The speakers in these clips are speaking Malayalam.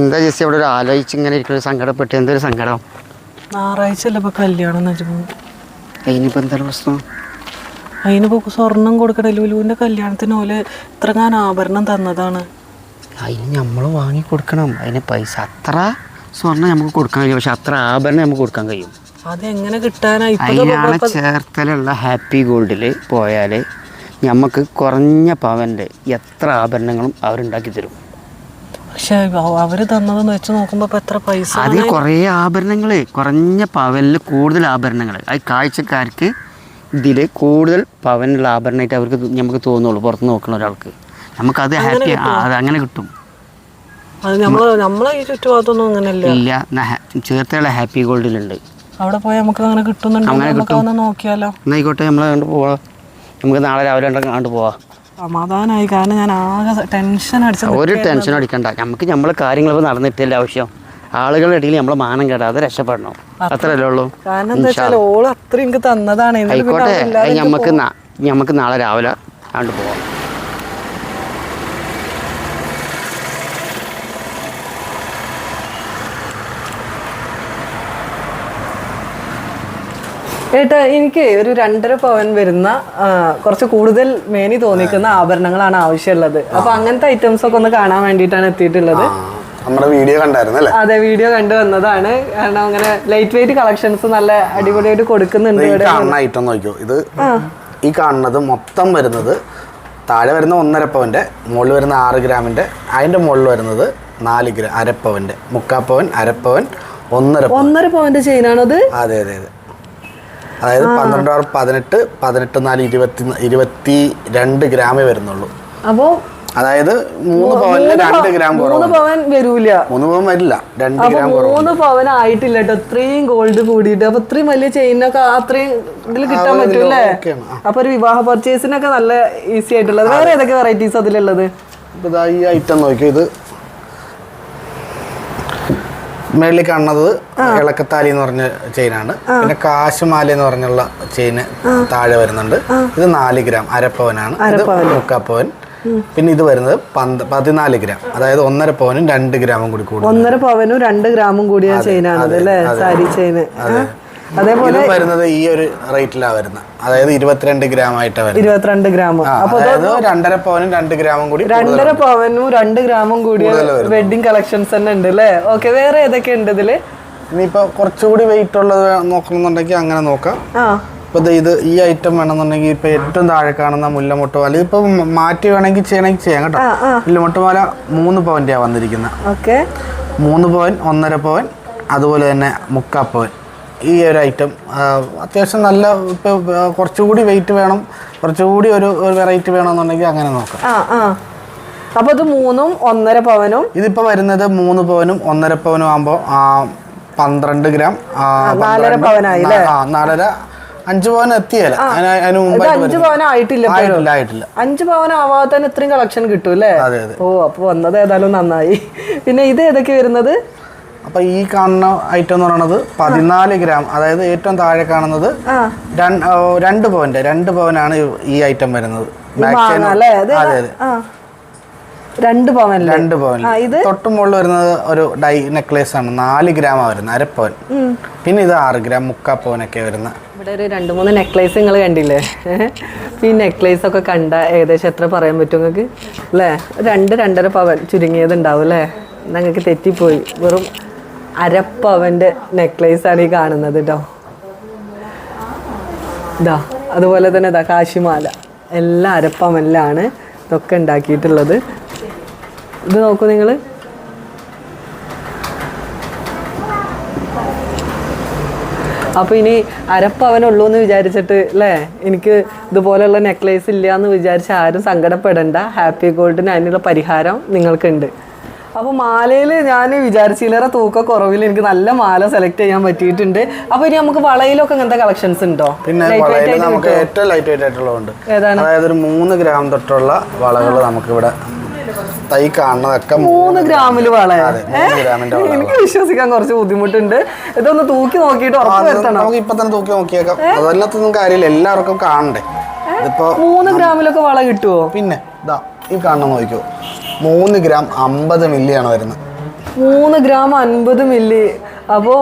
എന്താ ചേച്ചി അവിടെ ഒരു ആലോചിച്ച് ഇങ്ങനെ ഇരിക്കുന്ന സങ്കടപ്പെട്ട് എന്തൊരു സങ്കടം? ഞായറാഴ്ച അല്ലേ ഇപ്പൊ കല്യാണം അതിനിപ്പോ എന്താണ് പ്രശ്നം? അതിനിപ്പോ സ്വർണം കൊടുക്കണ ലുലുവിന്റെ കല്യാണത്തിന് പോലെ ഇത്രങ്ങാൻ ആഭരണം തന്നതാണ്. അതിന് നമ്മൾ വാങ്ങി കൊടുക്കണം. അതിന് പൈസ അത്ര സ്വർണം നമുക്ക് കൊടുക്കാൻ കഴിയും. പക്ഷെ അത്ര ആഭരണം നമുക്ക് കൊടുക്കാൻ കഴിയും. അതെങ്ങനെ കിട്ടാനായി അതിനാണ് ചേർത്തലുള്ള ഹാപ്പി ഗോൾഡിൽ പോയാൽ നമുക്ക് കുറഞ്ഞ പവന്റെ എത്ര ആഭരണങ്ങളും അവരുണ്ടാക്കി തരും പക്ഷെ അവ- അവർ തന്നതെന്ന് വെച്ച് നോക്കുമ്പോ എത്ര പൈസ അതിൽ കുറേ ആഭരണങ്ങൾ കുറഞ്ഞ പവനിൽ കൂടുതൽ ആഭരണങ്ങൾ അത് കാഴ്ചക്കാർക്ക് ഇതിൽ കൂടുതൽ പവനുള്ള ആഭരണമായിട്ട് അവർക്ക് നമുക്ക് തോന്നുള്ളൂ പുറത്ത് നോക്കുന്ന ഒരാൾക്ക്. അത് ഹാപ്പി അത് അങ്ങനെ കിട്ടും. ഇല്ല ന- ഹാപ്പി ഗോൾഡിലുണ്ട്. അവിടെ പോയാൽ നമുക്ക് അങ്ങനെ കിട്ടുന്നുണ്ടോ. അങ്ങനെ ഒന്ന് നോക്കിയാലോ. എന്നായിക്കോട്ടെ നമ്മളെ അങ്ങോട്ട് പോവാം. നമുക്ക് നാളെ രാവിലെ അങ്ങോട്ട് കണ്ട് പോവാം. സമാധാനമായി കാരണം ഞാൻ ആകെ ടെൻഷൻ അടിച്ച ഒരു ടെൻഷൻ അടിക്കണ്ട. നമുക്ക് നമ്മളെ കാര്യങ്ങൾ നടന്നിട്ടില്ല ആവശ്യം. ആളുകളുടെ ഇടയിൽ നമ്മളെ മാനം കേടാതെ രക്ഷപ്പെടണം. അത്രയല്ലേ ഉള്ളൂ. കാരണം ഓൾ അത്ര എനിക്ക് തന്നതാണ്. ആയിക്കോട്ടെ. നമുക്ക് നമുക്ക് നാളെ രാവിലെ കണ്ട് പോവാം. ഏട്ടാ എനിക്ക് ഒരു രണ്ടര പവൻ വരുന്ന കുറച്ച് കൂടുതൽ മേനി തോന്നിക്കുന്ന ആഭരണങ്ങളാണ് ആവശ്യമുള്ളത്. അപ്പൊ അങ്ങനത്തെ ഐറ്റംസ് ഒക്കെ ഒന്ന് കാണാൻ വേണ്ടിയിട്ടാണ് എത്തിയിട്ടുള്ളത്. നമ്മുടെ വീഡിയോ കണ്ടായിരുന്നു അല്ലേ? അതെ വീഡിയോ കണ്ടു വന്നതാണ്. കാരണം അങ്ങനെ ലൈറ്റ് വെയിറ്റ് കളക്ഷൻസ് നല്ല അടിപൊളിയായിട്ട് കൊടുക്കുന്നുണ്ട് ഇവിടെ. കാണുന്ന ഐറ്റം നോക്കിയോ ഇത് ഈ കാണുന്നത് മൊത്തം വരുന്നത് താഴെ വരുന്ന ഒന്നര പവന്റെ മുകളിൽ വരുന്ന ആറ് ഗ്രാമിന്റെ അതിന്റെ മുകളിൽ വരുന്നത് നാല് ഗ്രാം അരപ്പവന്റെ മുക്കാപ്പവൻ അരപ്പവൻ ഒന്നര ഒന്നര പവന്റെ ചെയിനാണത് അതെ അതെ അതെ. അതായത് പന്ത്രണ്ട് ആറ് പതിനെട്ട് പതിനെട്ട് നാല് ഇരുപത്തി ഇരുപത്തി രണ്ട് ഗ്രാമേ വരുന്നുള്ളൂ. അപ്പോ അതായത് മൂന്ന് പവനിൽ രണ്ട് ഗ്രാം മൂന്ന് പവൻ വരൂല. മൂന്ന് പവൻ വരില്ല. രണ്ട് ഗ്രാം മൂന്ന് പവൻ ആയിട്ടില്ല കേട്ടോ. ഇത്രയും ഗോൾഡ് കൂടിയിട്ട്. അപ്പൊ ഇത്രയും വലിയ ചെയിനൊക്കെ അത്രയും ഇതിൽ കിട്ടാൻ പറ്റൂല്ലേ. അപ്പൊ ഒരു വിവാഹ പർച്ചേസിനൊക്കെ നല്ല ഈസി ആയിട്ടുള്ളത്. വേറെ ഏതൊക്കെ വെറൈറ്റീസ് അതിലുള്ളത്? ഈ ഐറ്റം നോക്കിയത് മേളിൽ കാണുന്നത് ഇളക്കത്താലി എന്ന് പറഞ്ഞ ചെയിനാണ്. പിന്നെ കാശുമാല എന്ന് പറഞ്ഞുള്ള ചെയിന് താഴെ വരുന്നുണ്ട്. ഇത് നാല് ഗ്രാം അരപ്പവനാണ്. ഇത് മുക്കാപ്പവൻ. പിന്നെ ഇത് വരുന്നത് പന്ത് പതിനാല് ഗ്രാം. അതായത് ഒന്നര പവനും രണ്ട് ഗ്രാമും കൂടി കൂടും ഒന്നര പവനും രണ്ട് ഗ്രാമും കൂടിയ ചെയിനാണ് അല്ലേ? സാരി ചെയിന്. അതേപോലെ വരുന്നത് ഈ ഒരു റേറ്റിലാണ് വരുന്നത് അതായത് ഇരുപത്തിരണ്ട് ഗ്രാം ആയിട്ടാണ് ഇരുപത്തിരണ്ട് ഗ്രാം. അപ്പൊ രണ്ടര പവനും രണ്ട് ഗ്രാമും കൂടി രണ്ടര പവനും രണ്ട് ഗ്രാമും കൂടി വെഡിങ് കളക്ഷൻസ് തന്നെ ഉണ്ട് അല്ലേ? ഓക്കെ വേറെ ഏതൊക്കെ ഉണ്ട് ഇതിൽ? ഇനിയിപ്പോ കുറച്ചുകൂടി വെയിറ്റ് ഉള്ളത് നോക്കണമെന്നുണ്ടെങ്കിൽ അങ്ങനെ നോക്കാം. ഇപ്പൊ ഇത് ഈ ഐറ്റം വേണമെന്നുണ്ടെങ്കിൽ ഇപ്പൊ ഏറ്റവും താഴെ കാണുന്ന മുല്ലമൊട്ട് മാല. ഇപ്പൊ മാറ്റി വേണമെങ്കിൽ ചെയ്യണമെങ്കിൽ ചെയ്യാം കേട്ടോ. മുല്ലമൊട്ട് മാല മൂന്ന് പവന്റെ വന്നിരിക്കുന്നത് മൂന്ന് പവൻ ഒന്നര പവൻ അതുപോലെ തന്നെ മുക്കാ പവൻ. ഈ ഒരു ഐറ്റം അത്യാവശ്യം നല്ല ഇപ്പൊ കുറച്ചുകൂടി വെയിറ്റ് വേണം. കുറച്ചുകൂടി ഒരു ഒരു വെറൈറ്റി വേണമെന്നുണ്ടെങ്കിൽ അങ്ങനെ നോക്കാം. ആ ആ. അപ്പൊ ഇത് മൂന്നും ഒന്നര പവനും ഇതിപ്പോ വരുന്നത് മൂന്ന് പവനും ഒന്നര പവനും ആകുമ്പോൾ പന്ത്രണ്ട് ഗ്രാം നാലര പവനായി നാലര അഞ്ചു പവൻ എത്തിയല്ല. അതിന് മുമ്പ് അഞ്ചു. പവൻ ആയിട്ടില്ല ആയിട്ടില്ല. അഞ്ചു പവൻ ആവാതെ തന്നെ ഇത്രയും കളക്ഷൻ കിട്ടും അല്ലേ ഓ അപ്പൊ വന്നത് ഏതായാലും നന്നായി. പിന്നെ ഇത് ഏതൊക്കെ വരുന്നത്? അപ്പൊ ഈ കാണുന്ന ഐറ്റം എന്ന് പറയുന്നത് പതിനാല് ഗ്രാം അതായത് ഏറ്റവും താഴെ കാണുന്നത് രണ്ട് പവന്റെ രണ്ട് പവനാണ് ഈ- ഐറ്റം വരുന്നത്. അതെ അതെ. രണ്ട് പവൻ രണ്ട് പവൻ ഇത്? തൊട്ട് മുകളിൽ വരുന്നത് ഒരു ഡൈ നെക്ലേസ് ആണ്. നാല് ഗ്രാം വരുന്നത് അരപ്പവൻ പിന്നെ ഇത് ആറ് ഗ്രാം മുക്കാ പവനൊക്കെ വരുന്ന. ഇവിടെ ഒരു രണ്ട് മൂന്ന് നെക്ലേസ് നിങ്ങൾ കണ്ടില്ലേ? ഈ നെക്ലേസ് ഒക്കെ കണ്ട ഏകദേശം എത്ര പറയാൻ പറ്റും നിങ്ങൾക്ക് അല്ലേ? രണ്ട് രണ്ടര പവൻ ചുരുങ്ങിയത് ഉണ്ടാവും അല്ലേ നിങ്ങൾക്ക് തെറ്റിപ്പോയി. വെറും അരപ്പവന്റെ നെക്ലേസ് ആണ് ഈ കാണുന്നത് കേട്ടോ ഇതാ അതുപോലെ തന്നെ ഇതാ കാശിമാല. എല്ലാം അരപ്പവനിലാണ് ഇതൊക്കെ ഉണ്ടാക്കിയിട്ടുള്ളത്. ഇത് നോക്കൂ നിങ്ങൾ അപ്പോൾ ഇനി അരപ്പവനുള്ളൂ എന്ന് വിചാരിച്ചിട്ട് അല്ലേ എനിക്ക് ഇതുപോലെയുള്ള നെക്ലേസ് ഇല്ല എന്ന് വിചാരിച്ച് ആരും സങ്കടപ്പെടണ്ട. ഹാപ്പി ഗോൾഡിന് അതിനുള്ള പരിഹാരം നിങ്ങൾക്കുണ്ട്. അപ്പോൾ മാലയിൽ ഞാൻ വിചാരിച്ചില്ലേറെ തൂക്ക കുറവിൽ എനിക്ക് നല്ല മാല സെലക്ട് ചെയ്യാൻ പറ്റിയിട്ടുണ്ട്. അപ്പോൾ ഇനി നമുക്ക് വളയിലൊക്കെ അങ്ങനത്തെ കളക്ഷൻസ് ഉണ്ടോ? പിന്നെ വളയിൽ നമുക്ക്? ഏറ്റവും ലൈറ്റ് വെയിറ്റ് ആയിട്ടുള്ളതുണ്ട് അതായത് ഒരു മൂന്ന് ഗ്രാം തൊട്ടുള്ള വളകൾ നമുക്ക് ഇവിടെ തൈ കാണുന്നതൊക്കെ മൂന്ന് ഗ്രാമിൽ വള. എനിക്ക് വിശ്വസിക്കാൻ കുറച്ച് ബുദ്ധിമുട്ടുണ്ട്. ഇതൊന്ന് തൂക്കി നോക്കിയിട്ട് നമുക്ക് ഇപ്പൊ തന്നെ തൂക്കി നോക്കിയേക്കാം. അതല്ലാത്തൊന്നും കാര്യമില്ല. എല്ലാവർക്കും കാണണ്ടേ? ഇതിപ്പോ മൂന്ന് ഗ്രാമിലൊക്കെ വള കിട്ടുമോ പിന്നെ ഇതാ ഈ കാണുന്ന നോക്കിക്കോ. മൂന്ന് ഗ്രാം അമ്പത് മില്ലിയാണ് വരുന്നത്. മൂന്ന് ഗ്രാം അൻപത് മില്ലി. അപ്പോ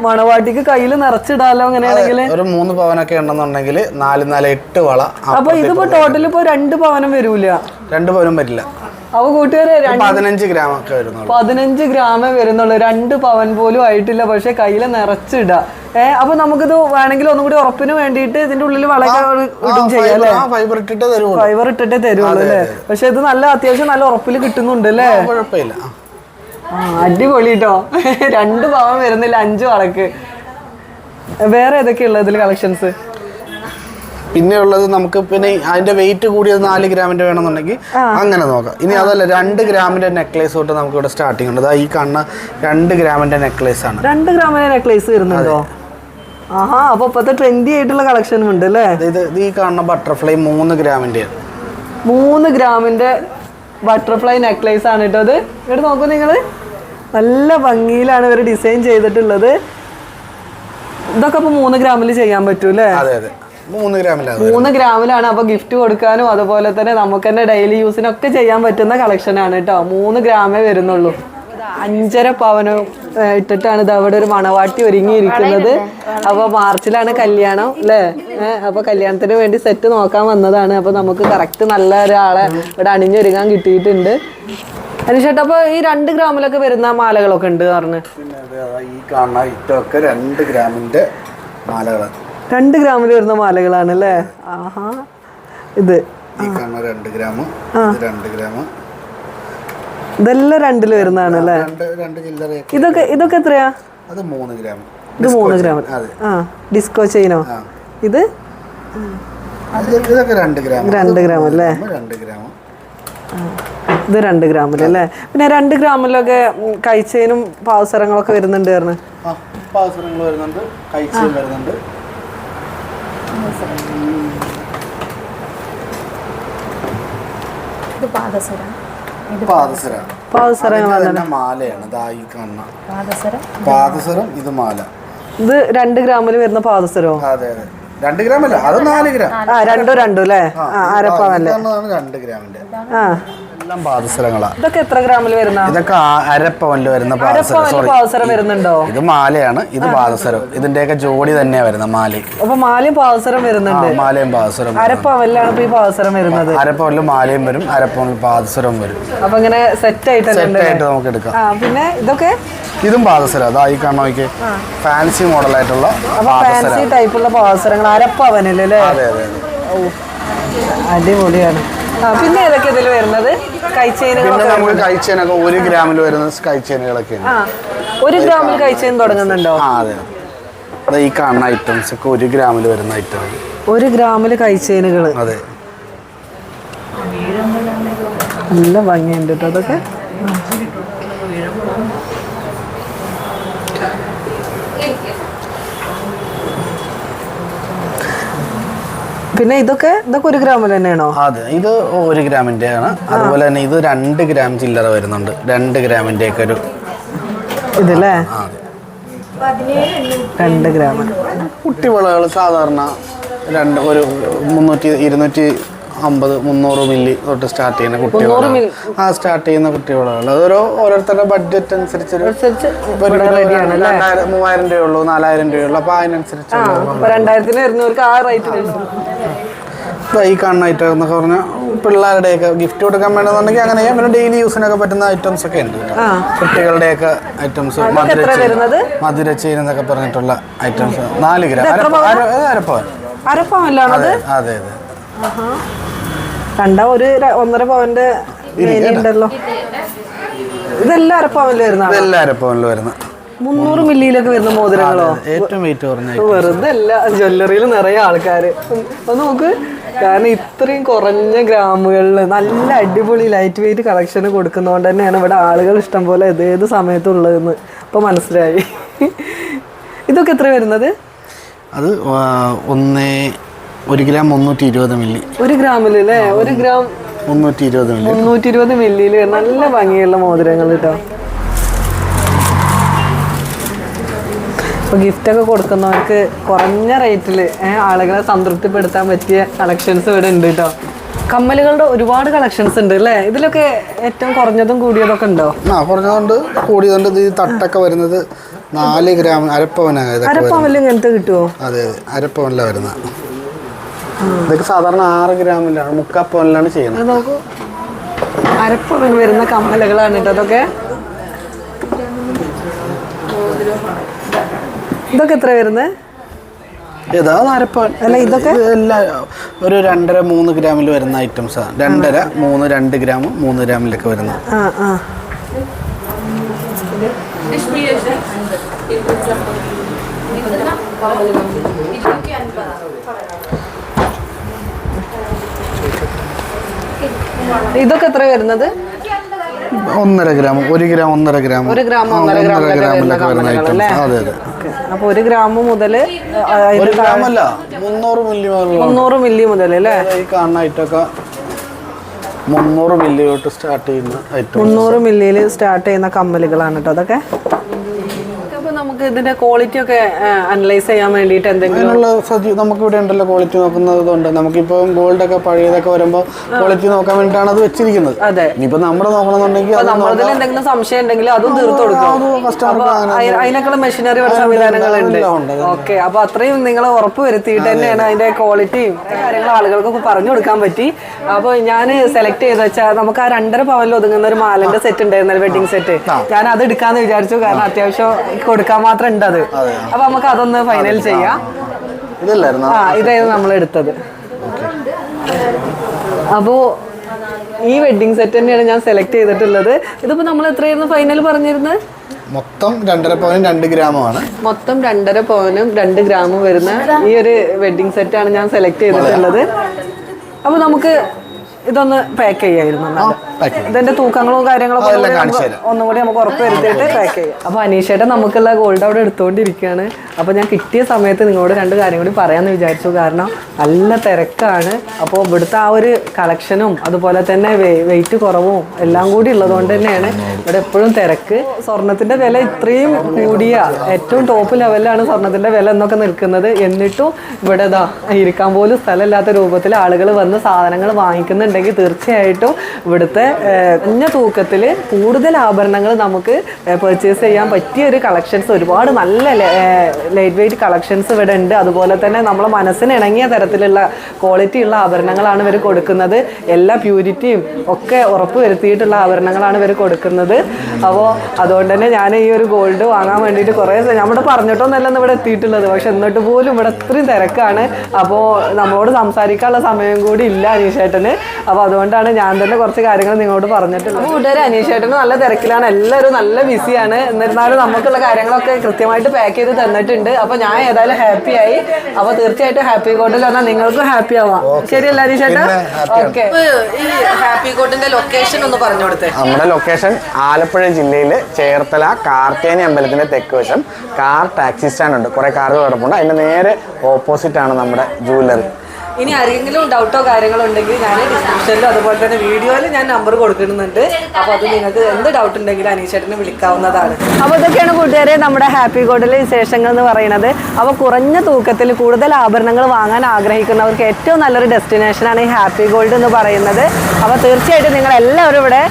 മണവാട്ടിക്ക് കയ്യിൽ നിറച്ചിടാലോ അങ്ങനെയാണെങ്കിൽ? ഒരു മൂന്ന് പവനൊക്കെ ഉണ്ടെന്നുണ്ടെങ്കിൽ നാല് നാല് എട്ട് വള അപ്പൊ ഇതിപ്പോ ടോട്ടൽ ഇപ്പൊ രണ്ട് പവനം വരൂല. രണ്ട് പവനും പറ്റില്ല അപ്പൊ കൂട്ടുകാരെ പതിനഞ്ച് ഗ്രാം ഒക്കെ വരുന്നുള്ളൂ. പതിനഞ്ച് ഗ്രാമേ വരുന്നുള്ളൂ. രണ്ട് പവൻ പോലും ആയിട്ടില്ല. പക്ഷെ കയ്യിൽ നിറച്ചിട. ഏർ അപ്പൊ നമുക്കിത് വേണമെങ്കിൽ ഒന്നും കൂടി ഉറപ്പിന് വേണ്ടിയിട്ട് ഇതിന്റെ ഉള്ളിൽ വളരെ ഇടും ചെയ്യാം അല്ലേ? ഫൈബർ ഇട്ടിട്ട് തരുള്ളൂ ഫൈബർ ഇട്ടിട്ടേ തരുള്ളൂ അല്ലേ? പക്ഷെ ഇത് നല്ല അത്യാവശ്യം നല്ല ഉറപ്പിൽ കിട്ടുന്നുണ്ട് അല്ലേ? കുഴപ്പമില്ല. അടിപൊളി കേട്ടോ രണ്ട് പവൻ വരുന്നില്ല അഞ്ച് വളക്ക്. വേറെ ഏതൊക്കെയുള്ള ഇതിൽ കളക്ഷൻസ് പിന്നെ ഉള്ളത് നമുക്ക് പിന്നെ അതിന്റെ വെയിറ്റ് കൂടിയത് നാല് ഗ്രാമിന്റെ വേണമെന്നുണ്ടെങ്കിൽ അങ്ങനെ നോക്കാം. ഇനി അതല്ല രണ്ട് ഗ്രാമിന്റെ നെക്ലേസ് തൊട്ട് നമുക്ക് ഇവിടെ സ്റ്റാർട്ടിംഗ് ഉണ്ട്. ഈ കണ്ണ രണ്ട് ഗ്രാമിന്റെ നെക്ലേസ് ആണ്. രണ്ട് ഗ്രാമിന്റെ നെക്ലേസ് വരുന്നുണ്ടോ? ആഹാ അപ്പൊ ഇപ്പത്തെ ട്രെൻഡി ആയിട്ടുള്ള കളക്ഷനും ഉണ്ട് അല്ലേ? ഇത് ഇത് ഈ കാണുന്ന ബട്ടർഫ്ലൈ മൂന്ന് ഗ്രാമിന്റെ മൂന്ന് ഗ്രാമിന്റെ ബട്ടർഫ്ലൈ നെക്ലേസ് ആണ് കേട്ടോ അത് ഇവിടെ നോക്കൂ നിങ്ങൾ നല്ല ഭംഗിയിലാണ് ഇവർ ഡിസൈൻ ചെയ്തിട്ടുള്ളത്. ഇതൊക്കെ അപ്പൊ മൂന്ന് ഗ്രാമിൽ ചെയ്യാൻ പറ്റൂ അല്ലേ? അതെ അതെ. മൂന്ന് ഗ്രാമിലാണ് മൂന്ന് ഗ്രാമിലാണ് അപ്പൊ ഗിഫ്റ്റ് കൊടുക്കാനും അതുപോലെ തന്നെ നമുക്ക് തന്നെ ഡെയിലി യൂസിനൊക്കെ ചെയ്യാൻ പറ്റുന്ന കളക്ഷൻ ആണ് കേട്ടോ മൂന്ന് ഗ്രാമേ വരുന്നുള്ളൂ. ഇതാ അഞ്ചര പവനും ഇട്ടിട്ടാണ് ഇത് അവിടെ ഒരു മണവാട്ടി ഒരുങ്ങിയിരിക്കുന്നത്. അപ്പൊ മാർച്ചിലാണ് കല്യാണം അല്ലേ അപ്പൊ കല്യാണത്തിന് വേണ്ടി സെറ്റ് നോക്കാൻ വന്നതാണ്. അപ്പൊ നമുക്ക് കറക്റ്റ് നല്ല ഒരാളെ ഇവിടെ അണിഞ്ഞൊരുങ്ങാൻ കിട്ടിയിട്ടുണ്ട്. അനുഷേട്ട അപ്പൊ ഈ രണ്ട് ഗ്രാമിലൊക്കെ വരുന്ന മാലകളൊക്കെ ഉണ്ട് പറഞ്ഞു. പിന്നെ ഈ കാണുന്ന ഇറ്റൊക്കെ രണ്ട് ഗ്രാമിന്റെ മാലകളാണ്. രണ്ട് ഗ്രാമിൽ വരുന്ന മാലകളാണ് അല്ലേ ആഹാ. ഇത്. ഈ കാണുന്ന രണ്ട് ഗ്രാം രണ്ട് ഗ്രാം. ഇതെല്ലാം രണ്ടിൽ വരുന്നതാണ് അല്ലേ രണ്ട് രണ്ട് ചില്ലറയൊക്കെ ഇതൊക്കെ ഇതൊക്കെ എത്രയാ? അത് മൂന്ന് ഗ്രാം. ഇത് മൂന്ന് ഗ്രാം. അതെ. ആ ഡിസ്കോ ചെയിനോ? ഇത്? അത് ഇതൊക്കെ രണ്ട് ഗ്രാം. രണ്ട് ഗ്രാം അല്ലേ? രണ്ട് ഗ്രാം. ഇത് രണ്ട് ഗ്രാമിൽ അല്ലേ പിന്നെ രണ്ട് ഗ്രാമിലൊക്കെ കൈച്ചേനും പാവസരങ്ങളൊക്കെ വരുന്നുണ്ട് പറഞ്ഞു. പാവസരങ്ങൾ വരുന്നുണ്ട് കൈച്ചേനും വരുന്നുണ്ട്. ഇത് പാദസര. ഇത് പാദസര. പാവസരങ്ങൾ മാലയാണ്. ദാ ഈ കാണുന്ന പാദസര. പാദസരം ഇത് മാല. ഇത് രണ്ട് ഗ്രാമിൽ വരുന്ന പാദസരോ? അതെ അതെ. രണ്ട് ഗ്രാം അല്ല അത് നാല് ഗ്രാം. ആ രണ്ടോ രണ്ടും അല്ലേ? ഇതാണ് രണ്ട് ഗ്രാമിന്റെ. ആ. എല്ലാം പാദസരങ്ങളാണ് ഇതൊക്കെ എത്ര ഗ്രാമിൽ വരുന്ന? ഇതൊക്കെ അരപ്പവനിൽ വരുന്ന പാദസരം അരപ്പവനിൽ വരുന്നുണ്ടോ? ഇത് മാലയാണ് ഇത് പാദസരം. ഇതിന്റെയൊക്കെ ജോഡി തന്നെയാ വരുന്നത് മാല. അപ്പൊ മാലയും പാദസരം വരുന്നുണ്ട്. മാലയും പാദസരം അരപ്പവനിലാണ് ഇപ്പൊ ഈ പാദസരം വരുന്നത്. അരപ്പവനിൽ മാലയും വരും അരപ്പവനിൽ പാദസരം വരും. അപ്പൊ ഇങ്ങനെ സെറ്റ് ആയിട്ട് സെറ്റ് ആയിട്ട് നമുക്ക് എടുക്കാം. പിന്നെ ഇതൊക്കെ? ഇതും പാദസരം. അതാ ഈ കാണാൻ നോക്കിയേ. ഫാൻസി മോഡൽ ആയിട്ടുള്ള പാദസരം. ഫാൻസി ടൈപ്പുള്ള പാദസരങ്ങൾ അല്ലേ? അതെ അടിപൊളിയാണ്. പിന്നെ ഏതൊക്കെ ഇതിൽ വരുന്നത്? പിന്നെ നമ്മൾ നമുക്ക് കൈച്ചേനൊക്കെ ഒരു ഗ്രാമിൽ വരുന്ന കൈച്ചേനുകളൊക്കെ ഒരു ഗ്രാമിൽ കൈച്ചേൻ തുടങ്ങുന്നുണ്ടോ? ആ അതെ. അതെ ഈ കാണുന്ന ഐറ്റംസ് ഒക്കെ ഒരു ഗ്രാമിൽ വരുന്ന ഐറ്റം ഒരു ഗ്രാമിൽ കൈച്ചേനുകൾ അതെ. നല്ല ഭംഗിയുണ്ട് കേട്ടോ അതൊക്കെ. പിന്നെ ഇതൊക്കെ ഇതൊക്കെ ഒരു ഗ്രാമിൽ തന്നെയാണോ? അതെ ഇത് ഒരു ഗ്രാമിന്റെ ആണ് അതുപോലെ തന്നെ ഇത് രണ്ട് ഗ്രാം ചില്ലറ വരുന്നുണ്ട്. രണ്ട് ഗ്രാമിന്റെ ഒക്കെ ഒരു ഇതല്ലേ രണ്ട് ഗ്രാം കുട്ടിവളകൾ സാധാരണ രണ്ട് ഒരു മുന്നൂറ്റി ഇരുന്നൂറ്റി അമ്പത് മുന്നൂറ് മില്ലി തൊട്ട് സ്റ്റാർട്ട് ചെയ്യുന്ന കുട്ടികളാണ്. ആ സ്റ്റാർട്ട് ചെയ്യുന്ന കുട്ടികളാണ്. അതൊരു ഓരോരുത്തരുടെ ബഡ്ജറ്റ് അനുസരിച്ച് മൂവായിരം രൂപയുള്ളൂ നാലായിരം രൂപയുള്ളൂ. അപ്പൊ അതിനനുസരിച്ച് രണ്ടായിരത്തിന് ഈ കാണുന്ന ഐറ്റം എന്നൊക്കെ പറഞ്ഞാൽ പിള്ളേരുടെയൊക്കെ ഗിഫ്റ്റ് കൊടുക്കാൻ വേണമെന്നുണ്ടെങ്കിൽ അങ്ങനെ പിന്നെ ഡെയിലി യൂസിനൊക്കെ പറ്റുന്ന ഐറ്റംസ് ഒക്കെ ഉണ്ട് കുട്ടികളുടെയൊക്കെ ഐറ്റംസ് മധുര ചെയിൻ എന്നൊക്കെ പറഞ്ഞിട്ടുള്ള ഐറ്റംസ് നാല് ഗ്രാം അരപ്പവൻ അരപ്പവല്ലാണോ അത് അതെ? അതെ കണ്ട ഒരു ഒന്നര പവന്റെ ഉണ്ടല്ലോ. ഇതെല്ലാം അരപ്പവനിൽ വരുന്ന ഇതെല്ലാം അരപ്പവനിൽ വരുന്ന. മുന്നൂറ് മില്ലിയിലൊക്കെ വരുന്ന മോതിരങ്ങളോ? ഏറ്റവും വെയിറ്റ് കുറഞ്ഞ വെറുതെ അല്ല ജ്വല്ലറിയിൽ നിറയെ ആൾക്കാർ ഒന്ന് നോക്ക്. കാരണം ഇത്രയും കുറഞ്ഞ ഗ്രാമുകളിൽ നല്ല അടിപൊളി ലൈറ്റ് വെയിറ്റ് കളക്ഷൻ കൊടുക്കുന്നതുകൊണ്ട് തന്നെയാണ് ഇവിടെ ആളുകൾ ഇഷ്ടം പോലെ ഏത് ഏത് സമയത്തുള്ളതെന്ന് ഇപ്പൊ മനസ്സിലായി. ഇതൊക്കെ എത്ര വരുന്നത്? അത് ഒന്ന് ഒരു ഗ്രാം മുന്നൂറ്റി ഇരുപത് മില്ലി. ഒരു ഗ്രാമിൽ അല്ലേ ഒരു ഗ്രാം മുന്നൂറ്റി ഇരുപത് മില്ലി. മുന്നൂറ്റി ഇരുപത് മില്ലിയിൽ നല്ല ഭംഗിയുള്ള മോതിരങ്ങൾ കേട്ടോ അപ്പോൾ ഗിഫ്റ്റൊക്കെ കൊടുക്കുന്നവർക്ക് കുറഞ്ഞ റേറ്റിൽ ആളുകളെ സംതൃപ്തിപ്പെടുത്താൻ പറ്റിയ കളക്ഷൻസ് ഇവിടെ ഉണ്ട് കേട്ടോ കമ്മലുകളുടെ ഒരുപാട് കളക്ഷൻസ് ഉണ്ട് അല്ലേ ഇതിലൊക്കെ ഏറ്റവും കുറഞ്ഞതും കൂടിയതൊക്കെ ഉണ്ടോ? ആ കുറഞ്ഞതുകൊണ്ട് കൂടിയതുകൊണ്ട് ഇത് ഈ തട്ടൊക്കെ വരുന്നത് നാല് ഗ്രാം അരപ്പവനാണ് അരപ്പവനിലും ഇങ്ങനത്തെ കിട്ടുമോ അതെ അരപ്പവനിലാണ് വരുന്നത്. ഇതൊക്കെ സാധാരണ ആറ് ഗ്രാമിലാണ് മുക്കാപ്പോലാണ് ചെയ്യുന്നത്. നോക്കൂ. അരപ്പവൻ വരുന്ന കമ്മലുകളാണ് കേട്ടോ അതൊക്കെ. ഇതൊക്കെ എത്ര വരുന്നത്? ഇതാ അരപ്പവൻ. അല്ല, ഇതൊക്കെ? എല്ലാം ഒരു രണ്ടര മൂന്ന് ഗ്രാമിൽ വരുന്ന ഐറ്റംസ് ആണ് രണ്ടര മൂന്ന് രണ്ട് ഗ്രാം മൂന്ന് ഗ്രാമിലൊക്കെ വരുന്ന ആ ആ. ഇതൊക്കെ എത്ര വരുന്നത്? ഒന്നര ഗ്രാം ഒരു ഗ്രാം ഒന്നര ഗ്രാം. ഒരു ഗ്രാം ഒന്നര ഗ്രാമിലൊക്കെ വരുന്ന അതെ അതെ. അപ്പൊ ഒരു ഗ്രാം മുതൽ മുന്നൂറ് മില്ലി മുന്നൂറ് മില്ലി മുതൽ അല്ലേ? ഈ കാണുന്ന ഐറ്റമൊക്കെ മുന്നൂറ് മില്ലി തൊട്ട് സ്റ്റാർട്ട് ചെയ്യുന്ന ഐറ്റം മുന്നൂറ് മില്ലിയിൽ സ്റ്റാർട്ട് ചെയ്യുന്ന കമ്മലുകളാണ് കേട്ടോ അതൊക്കെ. നമുക്ക് ഇതിന്റെ ക്വാളിറ്റി ഒക്കെ അനലൈസ് ചെയ്യാൻ വേണ്ടിയിട്ട് എന്തെങ്കിലും അതിനുള്ള സജ്ജി നമുക്ക് ഇവിടെ ഉണ്ടല്ലോ ക്വാളിറ്റി നോക്കുന്നത് കൊണ്ട്. നമുക്കിപ്പോൾ ഗോൾഡ് ഒക്കെ പഴയതൊക്കെ വരുമ്പോൾ ക്വാളിറ്റി നോക്കാൻ വേണ്ടിയിട്ടാണ് അത് വെച്ചിരിക്കുന്നത്. അതെ. ഇനിയിപ്പോ നമ്മുടെ നോക്കണമെന്നുണ്ടെങ്കിൽ അപ്പൊ അത് നമ്മളതിൽ എന്തെങ്കിലും സംശയം ഉണ്ടെങ്കിൽ അതും തീർത്തു കൊടുക്കും അപ്പൊ അയി- അതിനൊക്കെയുള്ള മെഷീനറി സംവിധാനങ്ങളുണ്ട്. എല്ലാം ഉണ്ട്. ഓക്കെ അപ്പൊ അത്രയും നിങ്ങൾ ഉറപ്പ് വരുത്തിയിട്ട് തന്നെയാണ് അതിന്റെ ക്വാളിറ്റിയും കാര്യങ്ങൾ ആളുകൾക്ക് പറഞ്ഞു കൊടുക്കാൻ പറ്റി. അപ്പൊ ഞാൻ സെലക്ട് ചെയ്ത് വെച്ചാൽ നമുക്ക് ആ രണ്ടര പവനിൽ ഒതുങ്ങുന്ന ഒരു മാലന്റെ സെറ്റ് ഉണ്ടായിരുന്നല്ലോ വെഡിങ് സെറ്റ് ഞാൻ അത് എടുക്കാന്ന് വിചാരിച്ചു. കാരണം അത്യാവശ്യം കൊടുക്കാൻ മാത്രം ഉണ്ട് അത്. അപ്പൊ നമുക്ക് അതൊന്ന് ഫൈനൽ ചെയ്യാം. ആ ഇതായിരുന്നു നമ്മൾ എടുത്തത് അപ്പോ ഈ വെഡിങ് സെറ്റ് തന്നെയാണ് ഞാൻ സെലക്ട് ചെയ്തിട്ടുള്ളത്. ഇതിപ്പോ നമ്മൾ എത്രയായിരുന്നു ഫൈനൽ പറഞ്ഞിരുന്നത്? മൊത്തം രണ്ടര പവനും രണ്ട് ഗ്രാമുമാണ്. മൊത്തം രണ്ടര പവനും രണ്ട് ഗ്രാമും വരുന്ന ഈ ഒരു വെഡിങ് സെറ്റ് ആണ് ഞാൻ സെലക്ട് ചെയ്തിട്ടുള്ളത്. അപ്പൊ നമുക്ക് ഇതൊന്ന് പാക്ക് ചെയ്യായിരുന്നു. ഇതിന്റെ തൂക്കങ്ങളും നമുക്ക് ഒന്നും കൂടി നമുക്ക് ഉറപ്പ് വരുത്തിയിട്ട് പാക്ക് ചെയ്യാം. അപ്പൊ അനീഷയുടെ നമുക്കുള്ള ഗോൾഡ് അവിടെ എടുത്തുകൊണ്ടിരിക്കുകയാണ് അപ്പൊ ഞാൻ കിട്ടിയ സമയത്ത് നിങ്ങളോട് രണ്ട് കാര്യം കൂടി പറയാമെന്ന് വിചാരിച്ചു. കാരണം നല്ല തിരക്കാണ്. അപ്പോൾ ഇവിടുത്തെ ആ ഒരു കളക്ഷനും അതുപോലെ തന്നെ വെയിറ്റ് കുറവും എല്ലാം കൂടി ഉള്ളതുകൊണ്ട് തന്നെയാണ് ഇവിടെ എപ്പോഴും തിരക്ക്. സ്വർണത്തിന്റെ വില ഇത്രയും കൂടിയ ഏറ്റവും ടോപ്പ് ലെവലിലാണ് സ്വർണത്തിന്റെ വില എന്നൊക്കെ നിൽക്കുന്നത്. എന്നിട്ടും ഇവിടെ ഇതാ ഇരിക്കാൻ പോലും സ്ഥലമില്ലാത്ത രൂപത്തിൽ ആളുകൾ വന്ന് സാധനങ്ങൾ വാങ്ങിക്കുന്നുണ്ടെങ്കിൽ തീർച്ചയായിട്ടും ഇവിടുത്തെ കുഞ്ഞ തൂക്കത്തിൽ കൂടുതൽ ആഭരണങ്ങൾ നമുക്ക് പെർച്ചേസ് ചെയ്യാൻ പറ്റിയ ഒരു കളക്ഷൻസ് ഒരുപാട് നല്ല ലൈറ്റ് വെയിറ്റ് കളക്ഷൻസ് ഇവിടെ ഉണ്ട്. അതുപോലെ തന്നെ നമ്മളെ മനസ്സിന് ഇണങ്ങിയ തരത്തിലുള്ള ക്വാളിറ്റി ഉള്ള ആഭരണങ്ങളാണ് ഇവർ കൊടുക്കുന്നത്. എല്ലാ പ്യൂരിറ്റിയും ഒക്കെ ഉറപ്പ് വരുത്തിയിട്ടുള്ള ആഭരണങ്ങളാണ് ഇവർ കൊടുക്കുന്നത്. അപ്പോൾ അതുകൊണ്ട് തന്നെ ഞാൻ ഈ ഒരു ഗോൾഡ് വാങ്ങാൻ വേണ്ടിയിട്ട് കുറേ നമ്മുടെ പറഞ്ഞിട്ടൊന്നല്ല ഇന്ന് ഇവിടെ എത്തിയിട്ടുള്ളത്. പക്ഷെ എന്നിട്ട് പോലും ഇവിടെ അത്രയും തിരക്കാണ്. അപ്പോൾ നമ്മളോട് സംസാരിക്കാനുള്ള സമയം കൂടി ഇല്ല അനീഷേട്ടന്. അപ്പോൾ അതുകൊണ്ടാണ് ഞാൻ തന്നെ കുറച്ച് കാര്യങ്ങൾ നിങ്ങളോട് പറഞ്ഞിട്ടുള്ളത്. അപ്പോൾ കൂട്ടുകാർ അനീഷേട്ടന് നല്ല തിരക്കിലാണ്. എല്ലാവരും നല്ല ബിസിയാണ്. എന്നിരുന്നാലും നമുക്കുള്ള കാര്യങ്ങളൊക്കെ കൃത്യമായിട്ട് പാക്ക് ചെയ്ത് തന്നിട്ടുണ്ട്. അപ്പോൾ ഞാൻ ഏതായാലും ഹാപ്പി ആയി. അപ്പോൾ തീർച്ചയായിട്ടും ഹാപ്പി കോട്ടിൽ വന്നാൽ നിങ്ങൾക്കും ഹാപ്പി ആവാം. ശരിയല്ല അനീഷേട്ടാ? ഓക്കെ ഈ ഹാപ്പി കോട്ടിന്റെ ലൊക്കേഷൻ ഒന്ന് പറഞ്ഞു കൊടുത്തേ. നമ്മുടെ ലൊക്കേഷൻ ആലപ്പുഴ ജില്ലയിലെ ചേർത്തല കാർത്തേനി അമ്പലത്തിന്റെ തെക്ക് വശം കാർ ടാക്സി സ്റ്റാൻഡ് ഉണ്ട്. കുറെ കാറുകൾ കിടപ്പുണ്ട്. അതിന്റെ നേരെ ഓപ്പോസിറ്റ് ആണ് നമ്മുടെ ജൂവലറി ഇനി ആരെങ്കിലും ഡൗട്ടോ കാര്യങ്ങളോ ഉണ്ടെങ്കിൽ ഞാൻ ഡിസ്ക്രിപ്ഷനിലും അതുപോലെ തന്നെ വീഡിയോയിൽ ഞാൻ നമ്പർ കൊടുക്കുന്നുണ്ട്. അപ്പോൾ അത് നിങ്ങൾക്ക് എന്ത് ഡൗട്ട് ഉണ്ടെങ്കിലും അനീഷേട്ടനെ വിളിക്കാവുന്നതാണ്. അപ്പോൾ ഇതൊക്കെയാണ് കൂട്ടുകാരെ നമ്മുടെ ഹാപ്പി ഗോഡിലെ വിശേഷങ്ങൾ എന്ന് പറയുന്നത്. അപ്പോൾ കുറഞ്ഞ തൂക്കത്തിൽ കൂടുതൽ ആഭരണങ്ങൾ വാങ്ങാൻ ആഗ്രഹിക്കുന്നവർക്ക് ഏറ്റവും നല്ലൊരു ഡെസ്റ്റിനേഷനാണ് ഈ ഹാപ്പി ഗോൾഡ് എന്ന് പറയുന്നത്. അപ്പോൾ തീർച്ചയായിട്ടും നിങ്ങൾ എല്ലാവരും ഇവിടെ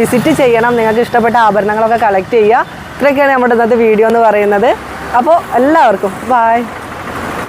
വിസിറ്റ് ചെയ്യണം. നിങ്ങൾക്ക് ഇഷ്ടപ്പെട്ട ആഭരണങ്ങളൊക്കെ കളക്ട് ചെയ്യുക. ഇത്രയൊക്കെയാണ് നമ്മുടെ ഇന്നത്തെ വീഡിയോ എന്ന് പറയുന്നത്. അപ്പോൾ എല്ലാവർക്കും ബായ്